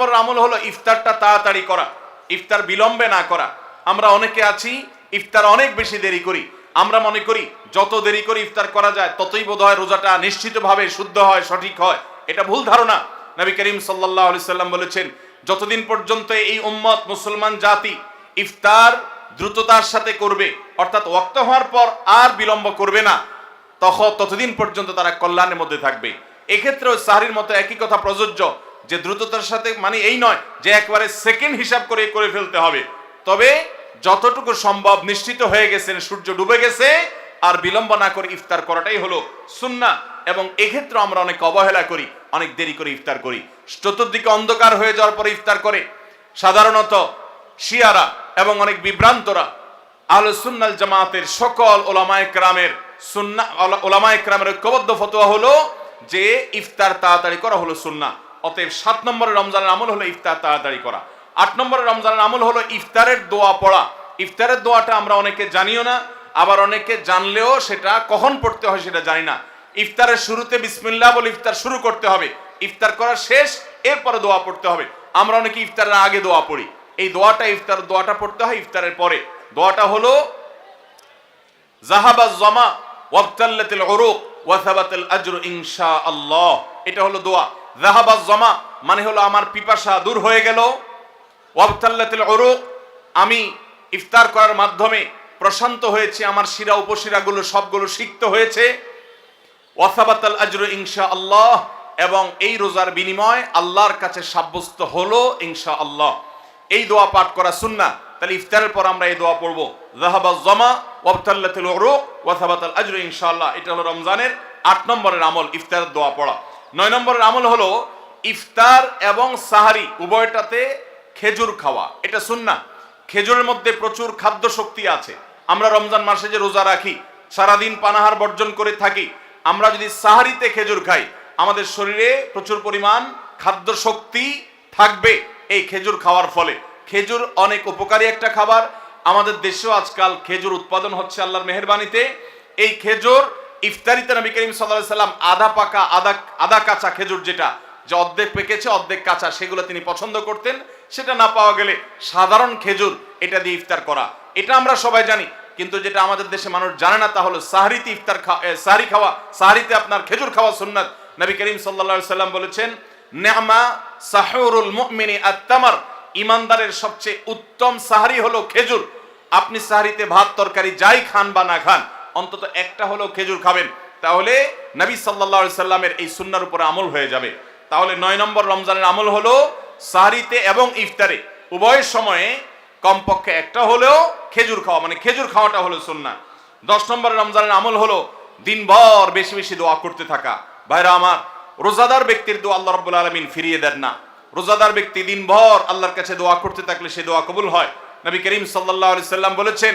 পরের আমল হলো ইফতারটা তাড়াতাড়ি করা, ইফতার বিলম্বে না করা। আমরা অনেকে আছি, ইফতার অনেক বেশি দেরি করি। আমরা মনে করি, যত দেরি করে ইফতার করা যায়, ততই বোধ হয় রোজাটা নিশ্চিতভাবে শুদ্ধ হয়, সঠিক হয়। এটা ভুল ধারণা। নবী করিম সাল্লাহ আলি সাল্লাম বলেছেন, যতদিন পর্যন্ত এই উম্মত মুসলমান জাতি ইফতার দ্রুততার সাথে করবে, অর্থাৎ ওয়াক্ত হওয়ার পর আর বিলম্ব করবে না তখন ততদিন পর্যন্ত তারা কল্যাণের মধ্যে থাকবে। এক্ষেত্রেও সাহারির মতো একই কথা প্রযোজ্য। যে দ্রুততার সাথে মানে এই নয়, যে একবারে সেকেন্ড হিসাব করে করে ফেলতে হবে। তবে যতটুকু সম্ভব নিশ্চিত হয়ে গেছেন, সূর্য ডুবে গেছে, আর বিলম্ব না করে ইফতার করাটাই হলো সুন্না এবং এক্ষেত্রে আমরা অনেক অবহেলা করি, অনেক দেরি করে ইফতার করি। চতুর্দিকে অন্ধকার হয়ে যাওয়ার পরে ইফতার করে। সাধারণত শিয়ারা এবং অনেক বিভ্রান্তরা আলো সুন্নাল জামাতের সকল ওলামায় ক্রামের সুন্না ওলামায় ক্রামের ঐক্যবদ্ধ ফতোয়া হলো যে ইফতার তাড়াতাড়ি করা হলো সুন্না অতএব সাত নম্বরের রমজানের আমল হলো ইফতার তাড়াতাড়ি করা। আট নম্বরের রমজানের আমল হলো ইফতারের দোয়া পড়া। ইফতারের দোয়াটা আমরা অনেকে জানিও না, আবার অনেকে জানলেও সেটা কখন পড়তে হয় সেটা জানি না। ইফতারের শুরুতে বিসমিল্লা বলে ইফতার শুরু করতে হবে। ইফতার করা শেষ, এরপরে দোয়া পড়তে হবে। আমরা অনেকে ইফতারের আগে দোয়া পড়ি। এই দোয়াটা, ইফতার দোয়াটা পড়তে হয় ইফতারের পরে। দোয়াটা হলো জাহাবা জমা ওয়াবতাল্লাতিল উরুক ওয়া সাবাতাল আজরু ইনশাআল্লাহ। এটা হলো দোয়া। জাহাবা জমা মানে হলো আমার পিপাসা দূর হয়ে গেল। উরুক, আমি ইফতার করার মাধ্যমে প্রশান্ত হয়েছে, আমার শিরা উপশিরাগুলো সবগুলো সিক্ত হয়েছে। ওয়াসাবাতাল আজরু ইনশা আল্লাহ এবং এই রোজার বিনিময় আল্লাহর কাছে সাব্যস্ত হলো ইনশা আল্লাহ এই দোয়া পাঠ করা সুন্না তাহলে ইফতারের পর আমরা এই দোয়া পড়ব। জাহাবাজ জমা, ওয়াবতাল্লাতুল উরুক, ওয়াসাবাতাল আজরু ইনশাআল্লাহ। এটা হলো রমজানের আট নম্বরের আমল, ইফতারের দোয়া পড়া। নয় নম্বরের আমল হলো ইফতার এবং সাহারি, উভয়টাতে খেজুর খাওয়া। এটা সুন্না খেজুরের মধ্যে প্রচুর খাদ্য শক্তি আছে। আমরা রমজান মাসে যে রোজা রাখি, সারাদিন পানাহার বর্জন করে থাকি, আমরা যদি সাহারিতে খেজুর খাই, আমাদের শরীরে প্রচুর পরিমাণ খাদ্য শক্তি থাকবে এই খেজুর খাওয়ার ফলে। খেজুর অনেক উপকারী একটা খাবার। আমাদের দেশেও আজকাল খেজুর উৎপাদন হচ্ছে আল্লাহর মেহরবানিতে। এই খেজুর ইফতারিতে নবী করিম সাল্লাহ সাল্লাম আধা পাকা আধা আধা কাঁচা খেজুর যেটা, যে অর্ধেক পেকেছে, অর্ধেক কাঁচা, সেগুলো তিনি পছন্দ করতেন। সেটা না পাওয়া গেলে সাধারণ খেজুর, এটা দিয়ে ইফতার করা। এটা আমরা সবাই জানি, কিন্তু যেটা আমাদের দেশে মানুষ জানে না, তা হলো সাহারিতে ইফতার সাহারি খাওয়া, সাহারিতে আপনার খেজুর খাওয়া সুন্নাত। নবী করিম সাল্লা সাল্লাম বলেছেন নেমা সাহরুল মুমিনি আত্তামার। ইমানদারের সবচেয়ে উত্তম সাহারি হলো খেজুর। আপনি সাহারিতে ভাত, তরকারি যাই খান বা না খান অন্তত একটা হলেও খেজুর খাবেন, তাহলে নবী সাল্লা সাল্লামের এই সুন্নার উপরে আমল হয়ে যাবে। তাহলে নয় নম্বর রমজানের আমল হলো সাহারিতে এবং ইফতারে। উভয় সময়ে কমপক্ষে একটা হলেও খেজুর খাওয়া মানে খেজুর খাওয়াটা হলো সুন্না দশ নম্বর রমজানের আমল হলো দিনভর বেশি বেশি দোয়া করতে থাকা। ভাইরা আমার, রোজাদার ব্যক্তির দোয়া আল্লাহ রব্বুল আলমিন ফিরিয়ে দেন না। রোজাদার ব্যক্তি দিনভর আল্লাহর কাছে দোয়া করতে থাকলে সে দোয়া কবুল হয়। নবী করিম সাল্লাহ সাল্লাম বলেছেন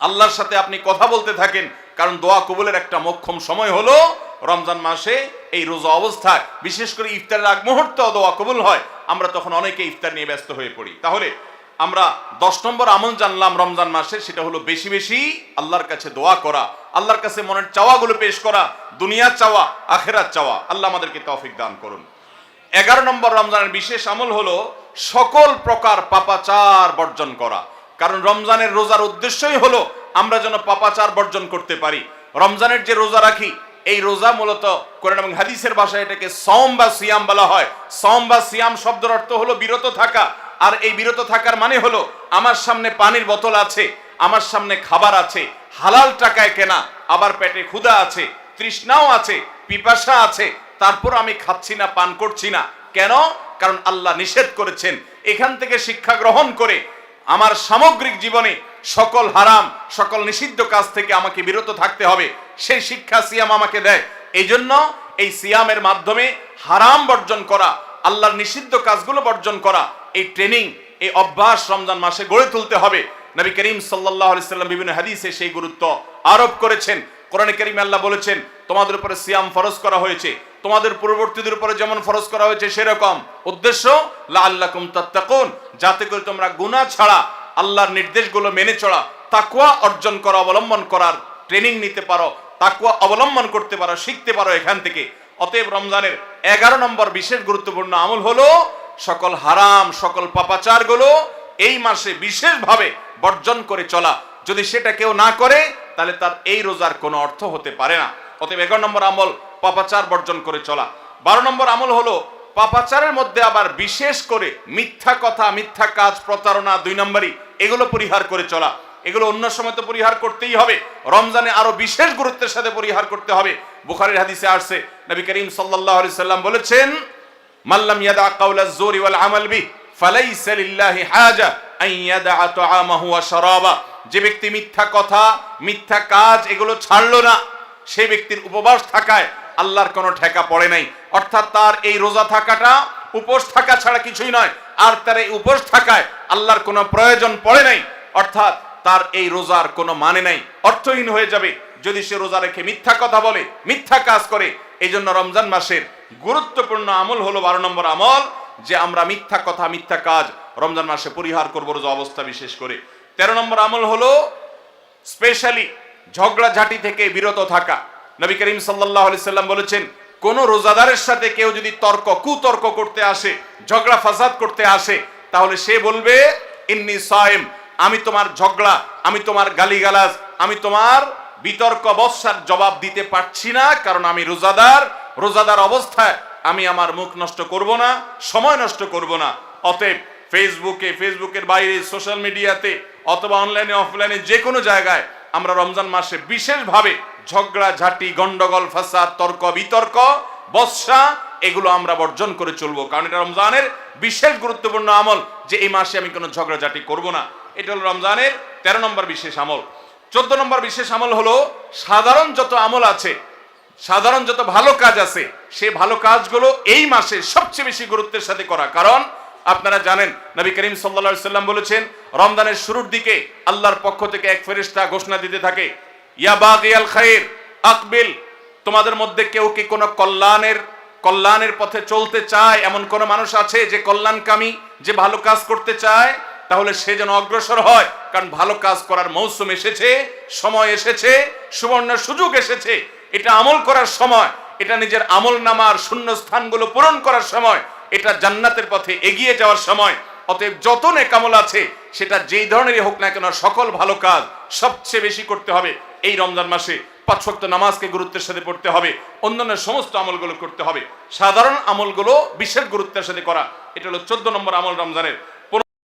আল্লাহর সাথে আপনি কথা বলতে থাকেন, কারণ দোয়া কবুলের একটা মক্ষম সময় হলো রমজান মাসে এই রোজা অবস্থায় বিশেষ করে ইফতারের আগ মুহূর্তে দোয়া কবুল হয়, আমরা তখন অনেকে ইফতার নিয়ে ব্যস্ত হয়ে পড়ি। তাহলে আমরা দশ নম্বর আমল জানলাম রমজান মাসে, সেটা হলো বেশি বেশি আল্লাহর কাছে দোয়া করা, আল্লাহর কাছে মনের চাওয়াগুলো পেশ করা, দুনিয়ার চাওয়া আখেরাত চাওয়া, আল্লাহ আমাদেরকে তৌফিক দান করুন। এগারো নম্বর রমজানের বিশেষ আমল হলো সকল প্রকার পাপাচার বর্জন করা কারণ রমজানের রোজার উদ্দেশ্যই হলো আমরা যেন পাপাচার বর্জন করতে পারি। রমজানের যে রোজা রাখি, এই রোজা মূলত কোরআন এবং হাদিসের ভাষায় এটাকে সম বা সিয়াম বলা হয়। সম বা সিয়াম শব্দের অর্থ হলো বিরত থাকা। আর এই বিরত থাকার মানে হলো আমার সামনে পানির বোতল আছে, আমার সামনে খাবার আছে, হালাল টাকায় কেনা, আবার পেটে ক্ষুধা আছে, তৃষ্ণাও আছে, পিপাসা আছে, তারপর আমি খাচ্ছি না, পান করছি না। কেন? কারণ আল্লাহ নিষেধ করেছেন। এখান থেকে শিক্ষা গ্রহণ করে আমার সামগ্রিক জীবনে সকল হারাম, সকল নিষিদ্ধ কাজ থেকে আমাকে বিরত থাকতে হবে। সেই শিক্ষা সিয়াম আমাকে দেয়। এই জন্য এই সিয়ামের মাধ্যমে হারাম বর্জন করা, আল্লাহর নিষিদ্ধ কাজগুলো বর্জন করা, এই ট্রেনিং, এই অভ্যাস রমজান মাসে গড়ে তুলতে হবে। নবী করিম সাল্লাহ সাল্লাম বিভিন্ন হাদিসে সেই গুরুত্ব আরোপ করেছেন। কোরআনে করিম আল্লাহ বলেছেন, তোমাদের উপরে সিয়াম ফরজ করা হয়েছে। তোমাদের পূর্ববর্তীদের উপরে যেমন ফরজ করা হয়েছে সেরকম। উদ্দেশ্য লা আল্লাহ তাত্তাকুন, যাতে করে তোমরা গুনাহ ছাড়া, আল্লাহর নির্দেশগুলো মেনে চলা তাকুয়া অর্জন করা, অবলম্বন করার ট্রেনিং নিতে পারো তাকুয়া অবলম্বন করতে পারো, শিখতে পারো এখান থেকে। অতএব রমজানের এগারো নম্বর বিশেষ গুরুত্বপূর্ণ আমল হলো সকল হারাম, সকল পাপাচারগুলো এই মাসে বিশেষভাবে বর্জন করে চলা। যদি সেটা কেউ না করে, তাহলে তার এই রোজার কোনো অর্থ হতে পারে না। অতএব এগারো নম্বর আমল পাপাচার বর্জন করে চলা। বারো নম্বর আমল হলো, পাপাচারের মধ্যে আবার বিশেষ করে মিথ্যা কথা, মিথ্যা কাজ, প্রতারণা দুই নম্বরই, এগুলো পরিহার করে চলা। এগুলো অন্য সময় তো পরিহার করতেই হবে। রমজানে আরও বিশেষ গুরুত্বের সাথে পরিহার করতে হবে। বুখারীর হাদিসে আসছে, নবী করিম সাল্লাল্লাহু সাল্লাম বলেছেন মাল্লাম ইয়াদা কাউলা জোরি ওয়াল আমাল বি ফালাইসা হাজা, আন ইয়াদা তাআমাহু ওয়া যে ব্যক্তি মিথ্যা কথা, মিথ্যা কাজ এগুলো ছাড়লো না, সেই ব্যক্তির উপবাস থাকায় আল্লাহর কোনো ঠেকা পড়ে নাই। অর্থাৎ তার এই রোজা থাকাটা, উপোস থাকা ছাড়া কিছুই নয়। আর তার এই উপোস থাকায় আল্লাহর কোনো প্রয়োজন পড়ে নাই। অর্থাৎ তার এই রোজার কোনো মানে নাই। অর্থহীন হয়ে যাবে যদি সে রোজা রেখে মিথ্যা কথা বলে, মিথ্যা কাজ করে। এই জন্য রমজান মাসের গুরুত্বপূর্ণ আমল হলো বারো নম্বর আমল, যে আমরা মিথ্যা কথা, মিথ্যা কাজ রমজান মাসে পরিহার করব রোজা অবস্থা বিশেষ করে। তেরো নম্বর আমল হলো স্পেশালি ঝগড়াঝাটি থেকে বিরত থাকা। নবী করিম সাল্লাহ সাল্লাম বলেছেন, কোন রোজাদারের সাথে কেউ যদি তর্ক, কুতর্ক করতে আসে, ঝগড়া, ফাসাদ করতে আসে, তাহলে সে বলবে, ইন্নি সাইম, আমি তোমার ঝগড়া, আমি তোমার গালিগালাজ, আমি তোমার বিতর্ক বৎসার জবাব দিতে পারছি না, কারণ আমি রোজাদার রোজাদার অবস্থায় আমি আমার মুখ নষ্ট করব না, সময় নষ্ট করব না। অতএব ফেসবুকে, ফেসবুকের বাইরে, সোশ্যাল মিডিয়াতে অথবা অনলাইনে, অফলাইনে যে কোনো জায়গায় আমরা রমজান মাসে বিশেষভাবে ঝগড়া, ঝাঁটি, গন্ডগোল, ফাসাদ, তর্ক, বিতর্ক বৎসা এগুলো আমরা বর্জন করে চলবো। কারণ এটা রমজানের বিশেষ গুরুত্বপূর্ণ আমল যে এই মাসে আমি কোনো ঝগড়াঝাটি করব না। এটা হলো রমজানের তেরো নম্বর বিশেষ আমল। চোদ্দ নম্বর বিশেষ আমল হলো সাধারণ যত আমল আছে, সাধারণ যত ভালো কাজ আছে, সে ভালো কাজগুলো এই মাসে সবচেয়ে বেশি গুরুত্বের সাথে করা। কারণ আপনারা জানেন, নবী করিম সাল্লা সাল্লাম বলেছেন, রমজানের শুরুর দিকে আল্লাহর পক্ষ থেকে এক ফেরিস্তা ঘোষণা দিতে থাকে ইয়া বাগিয়াল খায়ের আকবিল, তোমাদের মধ্যে কেউ কি কোনো কল্যাণের কল্যাণের পথে চলতে চায়? এমন কোন মানুষ আছে যে কল্যাণকামী, যে ভালো কাজ করতে চায়? তাহলে সে যেন অগ্রসর হয়, কারণ ভালো কাজ করার মৌসুম এসেছে, সময় এসেছে, সুবর্ণ সুযোগ এসেছে। এটা আমল করার সময়, এটা নিজের আমল নামার শূন্য স্থানগুলো পূরণ করার সময়, এটা জান্নাতের পথে এগিয়ে যাওয়ার সময়। অতএব যত নেকামল আছে, সেটা যেই ধরনেরই হোক না কেন সকল ভালো কাজ সবচেয়ে বেশি করতে হবে। এই রমজান মাসে পাঁচ শক্ত নামাজকে গুরুত্বের সাথে পড়তে হবে, অন্যান্য সমস্ত আমলগুলো করতে হবে। সাধারণ আমলগুলো বিশেষ গুরুত্বের সাথে করা। এটা হলো চোদ্দ নম্বর আমল রমজানের